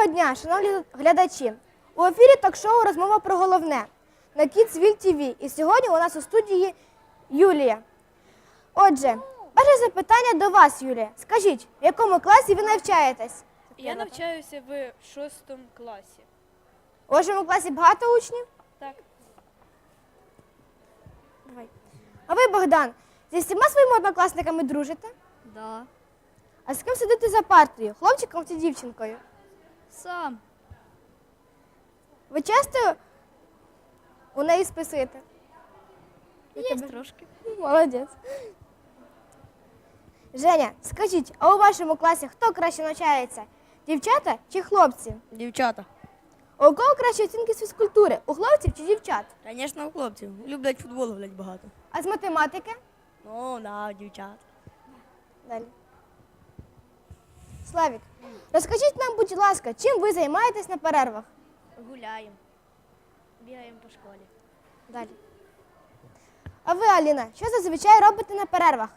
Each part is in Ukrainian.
Доброго дня, шановні глядачі. У ефірі ток-шоу розмова про головне на Kidsville TV. І сьогодні у нас у студії Юлія. Отже, перше запитання до вас, Юлія. Скажіть, в якому класі ви навчаєтесь? Я навчаюся в шостому класі. У вашому класі багато учнів? Так. Давай. А ви, Богдан, зі всіма своїми однокласниками дружите? Да. А з ким сидите за партою? Хлопчиком чи дівчинкою? Сам. Ви часто у неї списуєте? Є трошки. Молодець. Женя, скажіть, а у вашому класі хто краще навчається? Дівчата чи хлопці? Дівчата. А у кого кращі оцінки з фізкультури? У хлопців чи дівчат? Звісно, у хлопців. Люблять футбол гулять багато. А з математики? Ну, да, дівчат. Далі. Славік, розкажіть нам, будь ласка, чим ви займаєтесь на перервах? Гуляємо. Бігаємо по школі. Далі. А ви, Аліна, що зазвичай робите на перервах?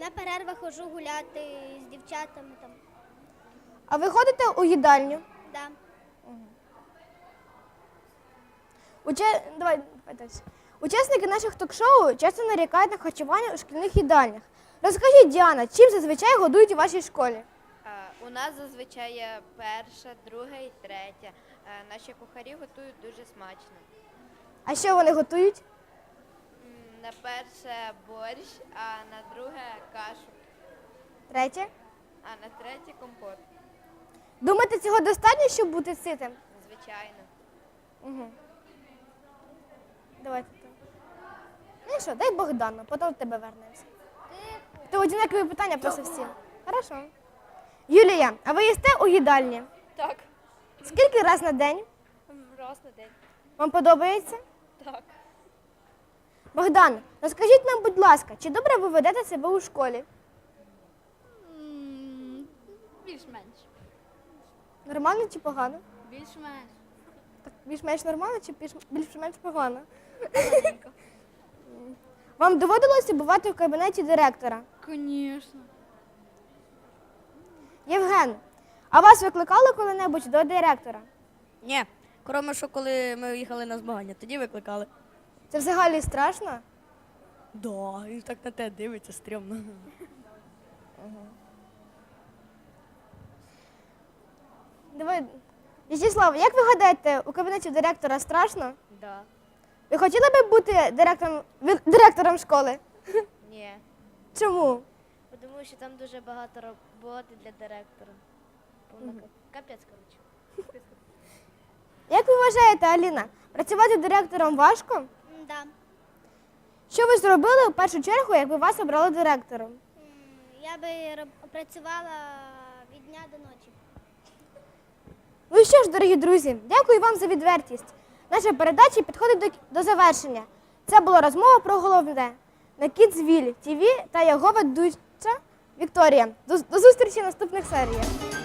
На перервах хожу гуляти з дівчатами там. А ви ходите у їдальню? Да. Уча... Давай, давай далі. Учасники наших ток-шоу часто нарікають на харчування у шкільних їдальнях. Розкажіть, Діана, чим зазвичай годують у вашій школі? Е, У нас зазвичай є перша, друга і третя. Е, Наші кухарі готують дуже смачно. А що вони готують? М, На перше борщ, а на друге кашу, Третє. а на третє компот. Думаєте, цього достатньо, щоб бути ситим? Звичайно. Угу. Давайте так. Ну що, дай Богдану, потім до тебе вернемося. Ти однакові питання просто всі. Хорошо. Юлія, а ви їсте у їдальні? Так. Скільки раз на день? Раз на день. Вам подобається? Так. Богдан, розкажіть нам, будь ласка, чи добре ви ведете себе у школі? М, Більш-менш. Нормально чи погано? Більш-менш. Так, більш-менш нормально чи більш- більш-менш погано? Поганенько. Вам доводилося бувати в кабінеті директора? Звісно. Євген, а вас викликали коли-небудь до директора? Ні. Кроме що, коли ми їхали на змагання, тоді викликали. Це взагалі страшно? Да, він так на те дивиться, стрьомно. Давай. Вячеслав, як ви гадаєте, у кабінеті директора страшно? Да. Ви хотіли б бути директором, ви- директором школи? Ні. Чому? Тому що там дуже багато роботи для директора. Капець, коротше. Як ви вважаєте, Аліна, працювати директором важко? Да. Що ви зробили в першу чергу, якби вас обрали директором? Я би працювала від дня до ночі. Ну що ж, дорогі друзі, дякую вам за відвертість. Наша передача підходить до, завершення. Це була розмова про головне на Kidsville TV та його ведуча Вікторія. До зустрічі в наступних серіях.